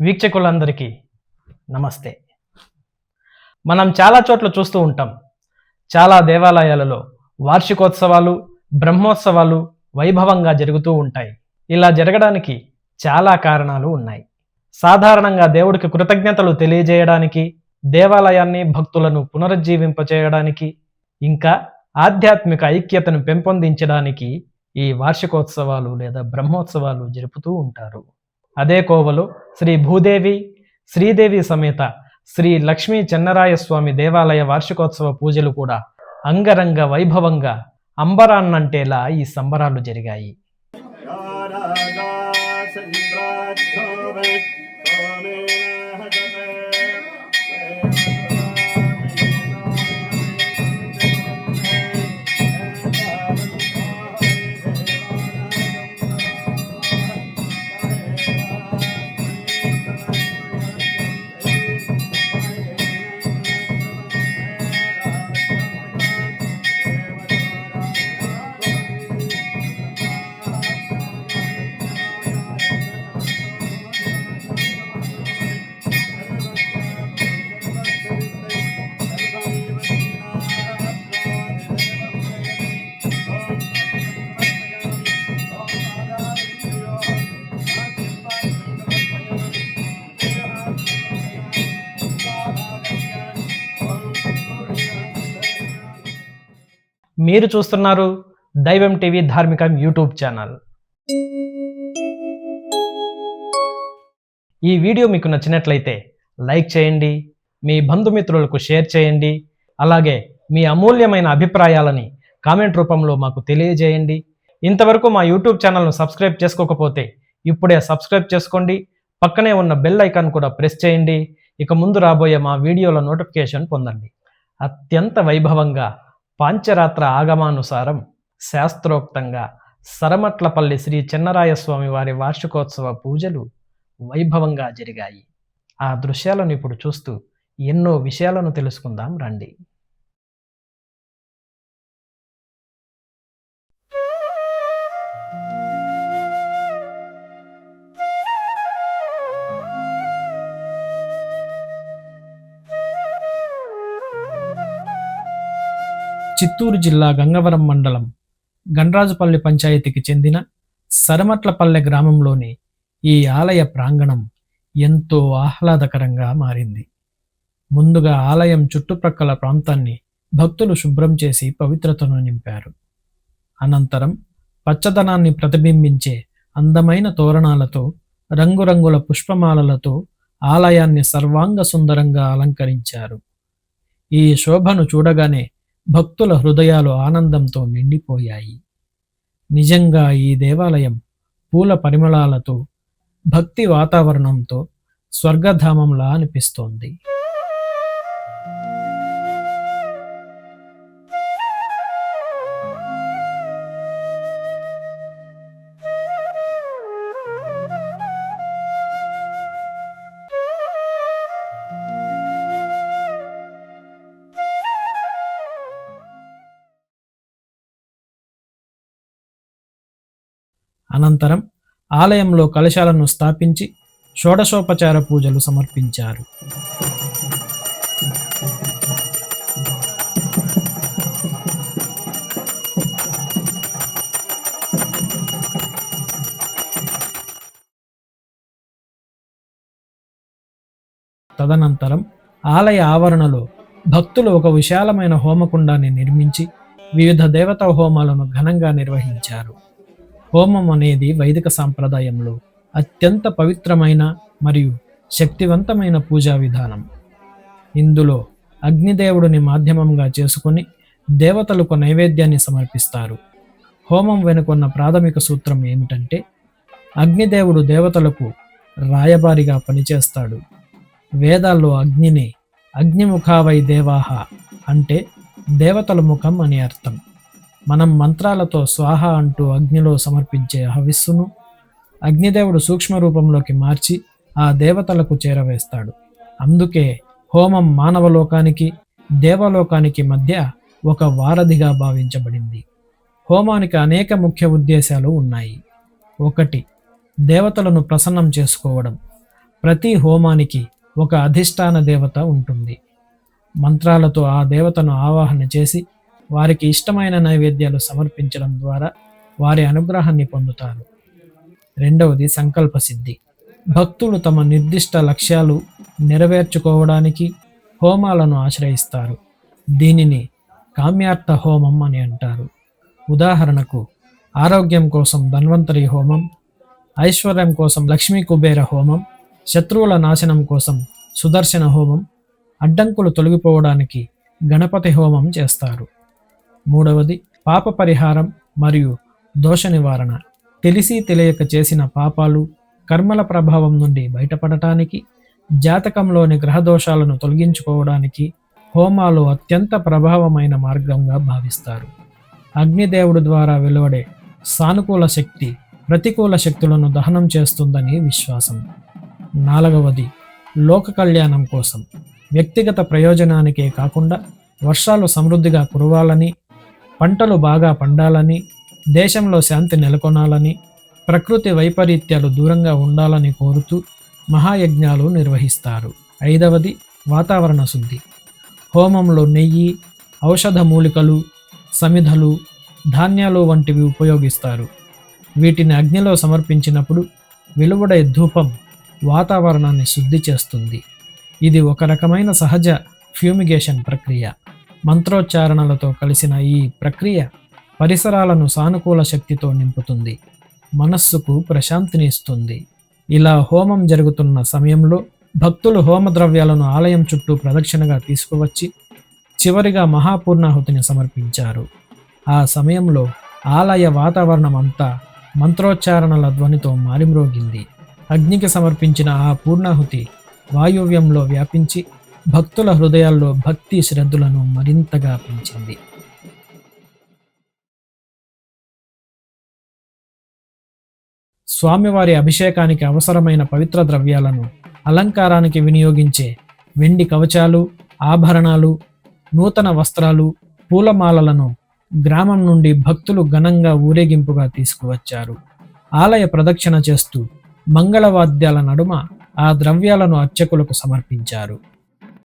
వీక్షకులందరికీ నమస్తే. మనం చాలా చోట్ల చూస్తూ ఉంటాం. చాలా దేవాలయాలలో వార్షికోత్సవాలు బ్రహ్మోత్సవాలు వైభవంగా జరుగుతూ ఉంటాయి. ఇలా జరగడానికి చాలా కారణాలు ఉన్నాయి. సాధారణంగా దేవుడికి కృతజ్ఞతలు తెలియజేయడానికి దేవాలయాన్ని భక్తులను పునరుజ్జీవింపచేయడానికి ఇంకా ఆధ్యాత్మిక ఐక్యతను పెంపొందించడానికి ఈ వార్షికోత్సవాలు లేదా బ్రహ్మోత్సవాలు జరుపుతూ ఉంటారు. అదే కోవలో శ్రీ భూదేవి శ్రీదేవి సమేత శ్రీ లక్ష్మీ చెన్నరాయస్వామి దేవాలయ వార్షికోత్సవ పూజలు కూడా అంగరంగ వైభవంగా అంబరాన్నంటేలా ఈ సంబరాలు జరిగాయి. మీరు చూస్తున్నారు Daivam TV Dharmikam YouTube channel. ఈ వీడియో మీకు నచ్చినట్లయితే లైక్ చేయండి మీ బంధుమిత్రులకు షేర్ చేయండి అలాగే మీ అమూల్యమైన అభిప్రాయాలని కామెంట్ రూపంలో మాకు తెలియజేయండి. ఇంతవరకు మా యూట్యూబ్ ఛానల్ను సబ్స్క్రైబ్ చేసుకోకపోతే ఇప్పుడే సబ్స్క్రైబ్ చేసుకోండి పక్కనే ఉన్న బెల్ ఐకాన్ కూడా ప్రెస్ చేయండి ఇక ముందు రాబోయే మా వీడియోల నోటిఫికేషన్ పొందండి. అత్యంత వైభవంగా పాంచరాత్ర ఆగమానుసారం శాస్త్రోక్తంగా సరమట్లపల్లి శ్రీ చెన్నరాయస్వామి వారి వార్షికోత్సవ పూజలు వైభవంగా జరిగాయి. ఆ దృశ్యాలను ఇప్పుడు చూస్తూ ఎన్నో విషయాలను తెలుసుకుందాం రండి. చిత్తూరు జిల్లా గంగవరం మండలం గండ్రాజుపల్లి పంచాయతీకి చెందిన సరమట్లపల్లె గ్రామంలోని ఈ ఆలయ ప్రాంగణం ఎంతో ఆహ్లాదకరంగా మారింది. ముందుగా ఆలయం చుట్టుప్రక్కల ప్రాంతాన్ని భక్తులు శుభ్రం చేసి పవిత్రతను నింపారు. అనంతరం పచ్చదనాన్ని ప్రతిబింబించే అందమైన తోరణాలతో రంగురంగుల పుష్పమాలలతో ఆలయాన్ని సర్వాంగ సుందరంగా అలంకరించారు. ఈ శోభను చూడగానే భక్తుల హృదయాలు ఆనందంతో నిండిపోయాయి. నిజంగా ఈ దేవాలయం పూల పరిమళాలతో భక్తి వాతావరణంతో స్వర్గధామంలా అనిపిస్తోంది. అనంతరం ఆలయంలో కలశాలను స్థాపించి షోడశోపచార పూజలు సమర్పించారు. తదనంతరం ఆలయ ఆవరణలో భక్తులు ఒక విశాలమైన హోమకుండాన్ని నిర్మించి వివిధ దేవతా హోమాలను ఘనంగా నిర్వహించారు. హోమం అనేది వైదిక సాంప్రదాయంలో అత్యంత పవిత్రమైన మరియు శక్తివంతమైన పూజా విధానం. ఇందులో అగ్నిదేవుడిని మాధ్యమంగా చేసుకొని దేవతలకు నైవేద్యాన్ని సమర్పిస్తారు. హోమం వెనుకొన్న ప్రాథమిక సూత్రం ఏమిటంటే అగ్నిదేవుడు దేవతలకు రాయబారిగా పనిచేస్తాడు. వేదాల్లో అగ్నిని అగ్నిముఖావై దేవాహ అంటే దేవతల ముఖం అని అర్థం. మనం మంత్రాలతో స్వాహ అంటూ అగ్నిలో సమర్పించే హవిస్సును అగ్నిదేవుడు సూక్ష్మ రూపంలోకి మార్చి ఆ దేవతలకు చేరవేస్తాడు. అందుకే హోమం మానవలోకానికి దేవలోకానికి మధ్య ఒక వారధిగా భావించబడింది. హోమానికి అనేక ముఖ్య ఉద్దేశాలు ఉన్నాయి. ఒకటి దేవతలను ప్రసన్నం చేసుకోవడం. ప్రతి హోమానికి ఒక అధిష్టాన దేవత ఉంటుంది. మంత్రాలతో ఆ దేవతను ఆవాహన చేసి వారికి ఇష్టమైన నైవేద్యాలు సమర్పించడం ద్వారా వారి అనుగ్రహాన్ని పొందుతారు. రెండవది సంకల్ప సిద్ధి. భక్తులు తమ నిర్దిష్ట లక్ష్యాలు నెరవేర్చుకోవడానికి హోమాలను ఆశ్రయిస్తారు. దీనిని కామ్యార్థ హోమం అని అంటారు. ఉదాహరణకు ఆరోగ్యం కోసం ధన్వంతరి హోమం ఐశ్వర్యం కోసం లక్ష్మీ కుబేర హోమం శత్రువుల నాశనం కోసం సుదర్శన హోమం అడ్డంకులు తొలగిపోవడానికి గణపతి హోమం చేస్తారు. మూడవది పాప పరిహారం మరియు దోష నివారణ తెలిసి తెలియక చేసిన పాపాలు కర్మల ప్రభావం నుండి బయటపడటానికి జాతకంలోని గ్రహ దోషాలను తొలగించుకోవడానికి హోమాలు అత్యంత ప్రభావమైన మార్గంగా భావిస్తారు. అగ్నిదేవుడు ద్వారా వెలువడే సానుకూల శక్తి ప్రతికూల శక్తులను దహనం చేస్తుందని విశ్వాసం. నాలుగవది లోక కళ్యాణం కోసం. వ్యక్తిగత ప్రయోజనానికే కాకుండా వర్షాలు సమృద్ధిగా కురవాలని పంటలు బాగా పండాలని దేశంలో శాంతి నెలకొనాలని ప్రకృతి వైపరీత్యాలు దూరంగా ఉండాలని కోరుతూ మహాయజ్ఞాలు నిర్వహిస్తారు. ఐదవది వాతావరణ శుద్ధి. హోమంలో నెయ్యి ఔషధ మూలికలు సమిధలు ధాన్యాలు వంటివి ఉపయోగిస్తారు. వీటిని అగ్నిలో సమర్పించినప్పుడు వెలువడే ధూపం వాతావరణాన్ని శుద్ధి చేస్తుంది. ఇది ఒక రకమైన సహజ ఫ్యూమిగేషన్ ప్రక్రియ. మంత్రోచ్చారణలతో కలిసిన ఈ ప్రక్రియ పరిసరాలను సానుకూల శక్తితో నింపుతుంది. మనస్సుకు ప్రశాంతిని ఇస్తుంది ఇలా హోమం జరుగుతున్న సమయంలో భక్తులు హోమద్రవ్యాలను ఆలయం చుట్టూ ప్రదక్షిణగా తీసుకువచ్చి చివరిగా మహాపూర్ణాహుతిని సమర్పించారు. ఆ సమయంలో ఆలయ వాతావరణం అంతా మంత్రోచ్చారణల ధ్వనితో మారిమ్రోగింది. అగ్నికి సమర్పించిన ఆ పూర్ణాహుతి వాయువ్యంలో వ్యాపించి భక్తుల హృదయాల్లో భక్తి శ్రద్ధలను మరింతగా పెంచింది. స్వామివారి అభిషేకానికి అవసరమైన పవిత్ర ద్రవ్యాలను అలంకారానికి వినియోగించే వెండి కవచాలు ఆభరణాలు నూతన వస్త్రాలు పూలమాలలను గ్రామం నుండి భక్తులు ఘనంగా ఊరేగింపుగా తీసుకువచ్చారు. ఆలయ ప్రదక్షిణ చేస్తూ మంగళవాద్యాల నడుమ ఆ ద్రవ్యాలను అర్చకులకు సమర్పించారు.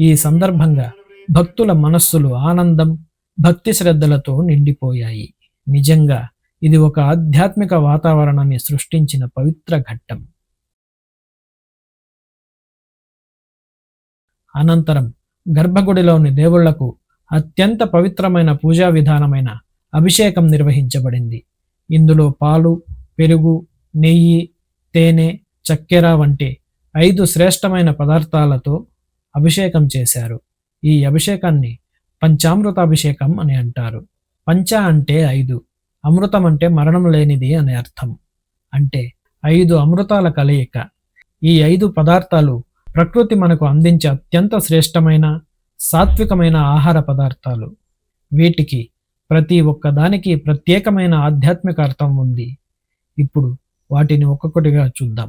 ఈ సందర్భంగా భక్తుల మనస్సులు ఆనందం భక్తి శ్రద్ధలతో నిండిపోయాయి. నిజంగా ఇది ఒక ఆధ్యాత్మిక వాతావరణాన్ని సృష్టించిన పవిత్ర ఘట్టం. అనంతరం గర్భగుడిలోని దేవుళ్ళకు అత్యంత పవిత్రమైన పూజా విధానమైన అభిషేకం నిర్వహించబడింది. ఇందులో పాలు పెరుగు నెయ్యి తేనె చక్కెర వంటి ఐదు శ్రేష్టమైన పదార్థాలతో అభిషేకం చేశారు. ఈ అభిషేకాన్ని పంచామృతాభిషేకం అని అంటారు. పంచ అంటే ఐదు అమృతం అంటే మరణం లేనిది అనే అర్థం. అంటే ఐదు అమృతాల కలయిక. ఈ ఐదు పదార్థాలు ప్రకృతి మనకు అందించే అత్యంత శ్రేష్టమైన సాత్వికమైన ఆహార పదార్థాలు. వీటికి ప్రతి ఒక్కదానికి ప్రత్యేకమైన ఆధ్యాత్మిక అర్థం ఉంది. ఇప్పుడు వాటిని ఒక్కొక్కటిగా చూద్దాం.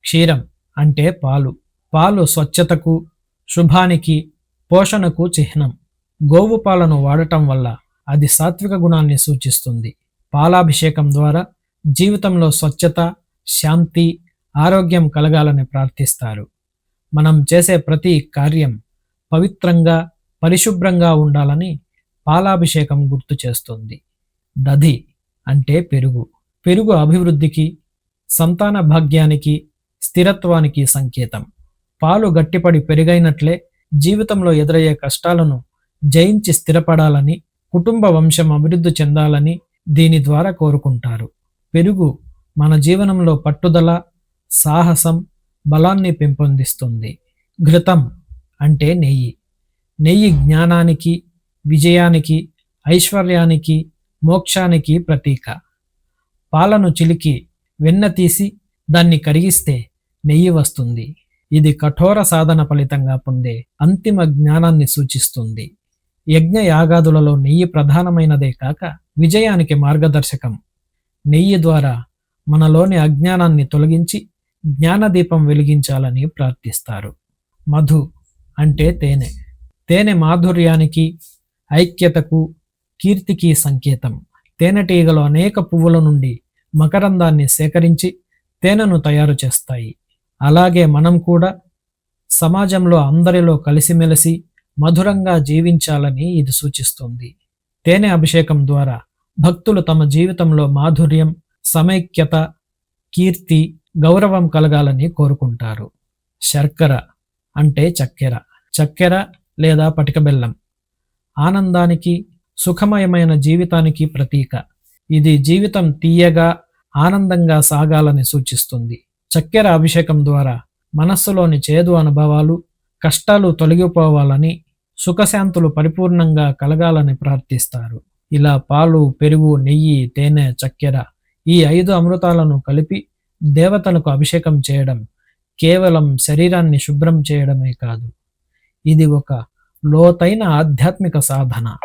క్షీరం అంటే పాలు. పాలు స్వచ్ఛతకు శుభానికి పోషణకు చిహ్నం. గోవు పాలను వాడటం వల్ల అది సాత్విక గుణాన్ని సూచిస్తుంది. పాలాభిషేకం ద్వారా జీవితంలో స్వచ్ఛత శాంతి ఆరోగ్యం కలగాలని ప్రార్థిస్తారు. మనం చేసే ప్రతి కార్యం పవిత్రంగా పరిశుభ్రంగా ఉండాలని పాలాభిషేకం గుర్తు చేస్తుంది. దధి అంటే పెరుగు. పెరుగు అభివృద్ధికి సంతాన భాగ్యానికి స్థిరత్వానికి సంకేతం. పాలు గట్టిపడి పెరుగైనట్లే జీవితంలో ఎదురయ్యే కష్టాలను జయించి స్థిరపడాలని కుటుంబ వంశం అభివృద్ధి చెందాలని దీని ద్వారా కోరుకుంటారు. పెరుగు మన జీవనంలో పట్టుదల సాహసం బలాన్ని పెంపొందిస్తుంది. ఘృతం అంటే నెయ్యి. నెయ్యి జ్ఞానానికి విజయానికి ఐశ్వర్యానికి మోక్షానికి ప్రతీక. పాలను చిలికి వెన్న తీసి దాన్ని కరిగిస్తే నెయ్యి వస్తుంది. ఇది కఠోర సాధన ఫలితంగా పొందే అంతిమ జ్ఞానాన్ని సూచిస్తుంది. యజ్ఞ యాగాదులలో నెయ్యి ప్రధానమైనదే కాక విజయానికి మార్గదర్శకం. నెయ్యి ద్వారా మనలోని అజ్ఞానాన్ని తొలగించి జ్ఞానదీపం వెలిగించాలని ప్రార్థిస్తారు. మధు అంటే తేనె. తేనె మాధుర్యానికి ఐక్యతకు కీర్తికి సంకేతం. తేనెటీగలు అనేక పువ్వుల నుండి మకరందాన్ని సేకరించి తేనెను తయారు చేస్తాయి. అలాగే మనం కూడా సమాజంలో అందరిలో కలిసిమెలిసి మధురంగా జీవించాలని ఇది సూచిస్తుంది. తేనె అభిషేకం ద్వారా భక్తులు తమ జీవితంలో మాధుర్యం సమైక్యత కీర్తి గౌరవం కలగాలని కోరుకుంటారు. శర్కర అంటే చక్కెర. చక్కెర లేదా పటిక బెల్లం. ఆనందానికి సుఖమయమైన జీవితానికి ప్రతీక. ఇది జీవితం తీయగా ఆనందంగా సాగాలని సూచిస్తుంది. చక్కెర అభిషేకం ద్వారా మనస్సులోని చేదు అనుభవాలు కష్టాలు తొలగిపోవాలని సుఖశాంతులు పరిపూర్ణంగా కలగాలని ప్రార్థిస్తారు. ఇలా పాలు పెరుగు నెయ్యి తేనె చక్కెర ఈ ఐదు అమృతాలను కలిపి దేవతలకు అభిషేకం చేయడం కేవలం శరీరాన్ని శుభ్రం చేయడమే కాదు. ఇది ఒక లోతైన ఆధ్యాత్మిక సాధన.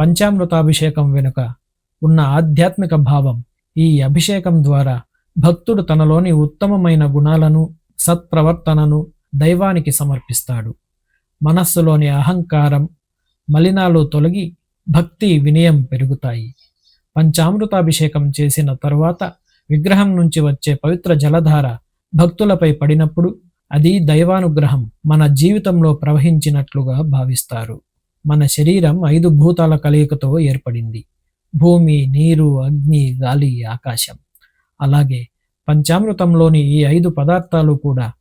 పంచామృతాభిషేకం వెనుక ఉన్న ఆధ్యాత్మిక భావం ఈ అభిషేకం ద్వారా భక్తుడు తనలోని ఉత్తమమైన గుణాలను సత్ప్రవర్తనను దైవానికి సమర్పిస్తాడు. మనస్సులోని అహంకారం మలినాలు తొలగి భక్తి వినయం పెరుగుతాయి. పంచామృతాభిషేకం చేసిన తరువాత విగ్రహం నుంచి వచ్చే పవిత్ర జలధార భక్తులపై పడినప్పుడు అది దైవానుగ్రహం మన జీవితంలో ప్రవహించినట్లుగా భావిస్తారు. మన శరీరం ఐదు భూతాల కలయికతో ఏర్పడింది. భూమి నీరు అగ్ని గాలి ఆకాశం. అలాగే పంచామృతంలోని ఈ ఐదు పదార్థాలు కూడా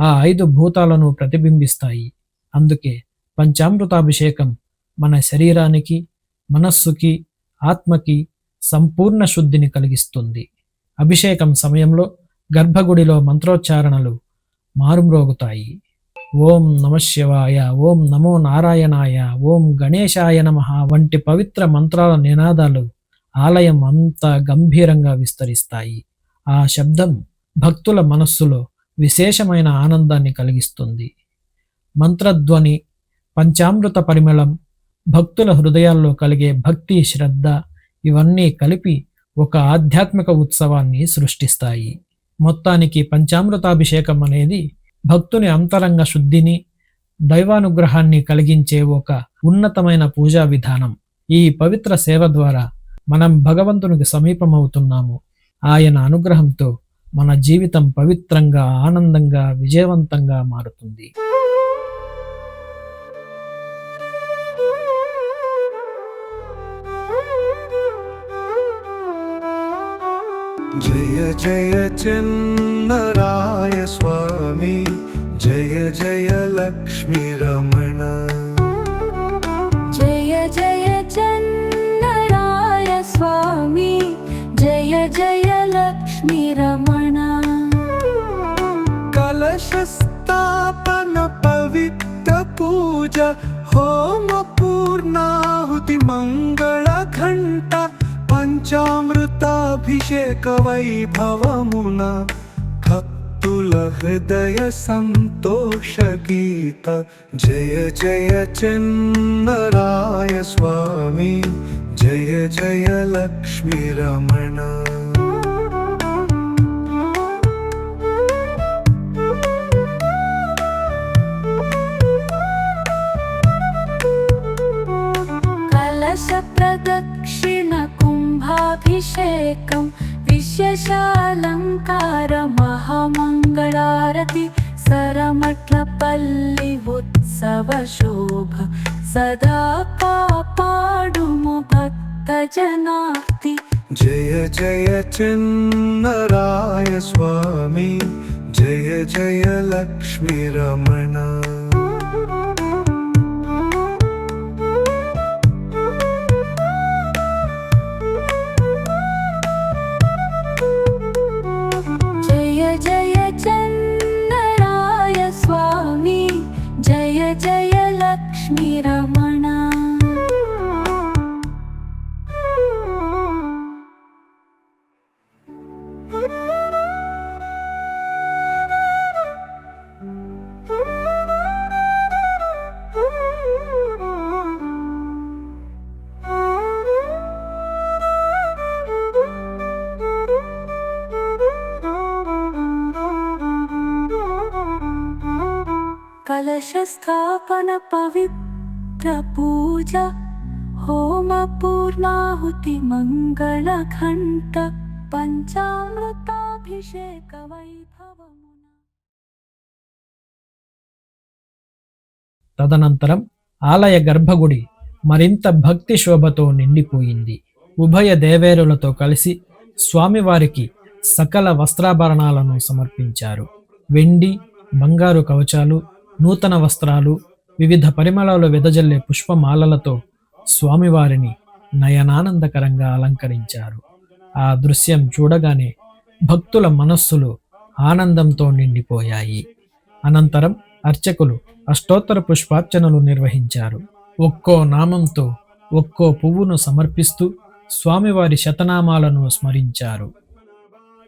ఆ ఐదు భూతాలను ప్రతిబింబిస్తాయి. అందుకే పంచామృతాభిషేకం మన శరీరానికి మనస్సుకి ఆత్మకి సంపూర్ణ శుద్ధిని కలిగిస్తుంది. అభిషేకం సమయంలో గర్భగుడిలో మంత్రోచ్చారణలు మారుమ్రోగుతాయి. ఓం నమ శివాయ ఓం నమో నారాయణాయ ఓం గణేశాయ నమ వంటి పవిత్ర మంత్రాల నినాదాలు ఆలయం అంతా గంభీరంగా విస్తరిస్తాయి. ఆ శబ్దం భక్తుల మనస్సులో విశేషమైన ఆనందాన్ని కలిగిస్తుంది. మంత్రధ్వని పంచామృత పరిమళం భక్తుల హృదయాల్లో కలిగే భక్తి శ్రద్ధ ఇవన్నీ కలిపి ఒక ఆధ్యాత్మిక ఉత్సవాన్ని సృష్టిస్తాయి. మొత్తానికి పంచామృతాభిషేకం అనేది భక్తుని అంతరంగ శుద్ధిని దైవానుగ్రహాన్ని కలిగించే ఒక ఉన్నతమైన పూజా విధానం. ఈ పవిత్ర సేవ ద్వారా మనం భగవంతునికి సమీపమవుతున్నాము. ఆయన అనుగ్రహంతో మన జీవితం పవిత్రంగా ఆనందంగా విజయవంతంగా మారుతుంది. जय जय चिन्नराय स्वामी जय जय लक्ष्मी रमण जय जय चन्नराय स्वामी जय जय लक्ष्मी रमण कलश स्थापन पवित्र भिषेक वैभवमुना भक्तुलहृदय सन्तोषगीत जय जय चन्दराय स्वामी जय जय लक्ष्मी కలశ స్థాపన పవిత్ర పూజ హోమ పూర్ణాహుతి మంగళ ఘంట పంచామృతాభిషేక వైభవమున తదనంతరం ఆలయ గర్భగుడి మరింత భక్తి శోభతో నిండిపోయింది. ఉభయ దేవేరులతో కలిసి స్వామివారికి సకల వస్త్రాభరణాలను సమర్పించారు. వెండి బంగారు కవచాలు నూతన వస్త్రాలు వివిధ పరిమళాలు వెదజల్లే పుష్పమాలలతో స్వామివారిని నయనానందకరంగా అలంకరించారు. ఆ దృశ్యం చూడగానే భక్తుల మనస్సులు ఆనందంతో నిండిపోయాయి. అనంతరం అర్చకులు అష్టోత్తర పుష్పార్చనలు నిర్వహించారు. ఒక్కో నామంతో ఒక్కో పువ్వును సమర్పిస్తూ స్వామివారి శతనామాలను స్మరించారు.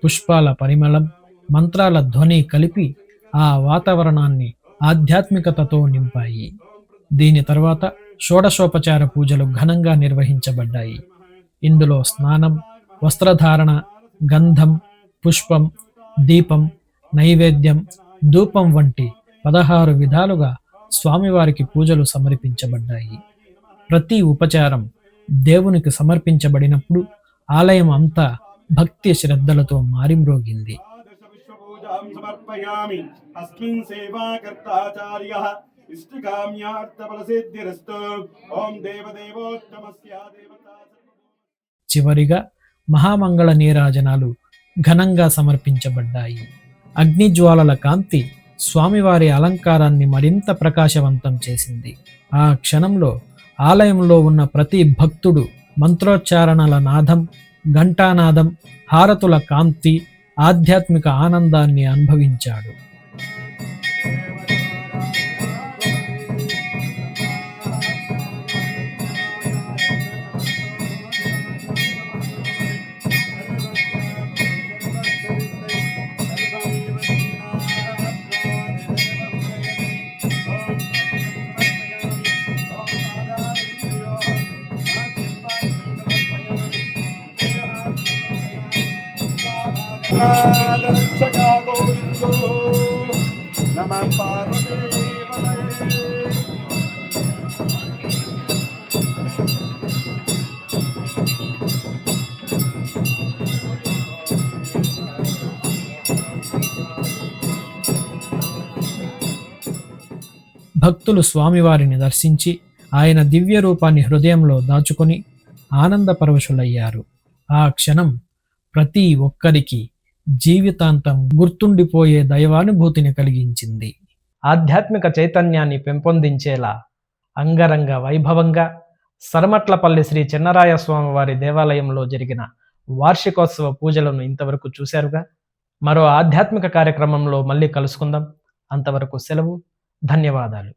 పుష్పాల పరిమళం మంత్రాల ధ్వని కలిపి ఆ వాతావరణాన్ని ఆధ్యాత్మికతతో నింపాయి. దీని తర్వాత షోడశోపచార పూజలు ఘనంగా నిర్వహించబడ్డాయి. ఇందులో స్నానం వస్త్రధారణ గంధం పుష్పం దీపం నైవేద్యం ధూపం వంటి పదహారు విధాలుగా స్వామివారికి పూజలు సమర్పించబడ్డాయి. ప్రతి ఉపచారం దేవునికి సమర్పించబడినప్పుడు ఆలయం అంతా భక్తి శ్రద్ధలతో మారిమ్రోగింది విశ్వపూజాం సమర్పయామి అస్మిన్ సేవాకర్తాచార్యः ఇష్టకామ్యార్థఫలసిద్ధిరస్తు ఓం దేవదేవోత్తమస్య దేవతా చివరిగా మహామంగళ నీరాజనాలు ఘనంగా సమర్పించబడ్డాయి. అగ్నిజ్వాలల కాంతి స్వామివారి అలంకారాన్ని మరింత ప్రకాశవంతం చేసింది. ఆ క్షణంలో ఆలయంలో ఉన్న ప్రతి భక్తుడు మంత్రోచ్చారణల నాదం ఘంటానాదం హారతుల కాంతి ఆధ్యాత్మిక ఆనందాన్ని అనుభవించాడు. నమ పార్వతీ భక్తులు స్వామివారిని దర్శించి ఆయన దివ్య రూపాన్ని హృదయంలో దాచుకొని ఆనందపరవశులయ్యారు. ఆ క్షణం ప్రతి ఒక్కరికి జీవితాంతం గుర్తుండిపోయే దైవానుభూతిని కలిగించింది. ఆధ్యాత్మిక చైతన్యాన్ని పెంపొందించేలా అంగరంగ వైభవంగా సరమట్లపల్లి శ్రీ చిన్నరాయస్వామి వారి దేవాలయంలో జరిగిన వార్షికోత్సవ పూజలను ఇంతవరకు చూశారుగా? మరో ఆధ్యాత్మిక కార్యక్రమంలో మళ్ళీ కలుసుకుందాం. అంతవరకు సెలవు. ధన్యవాదాలు.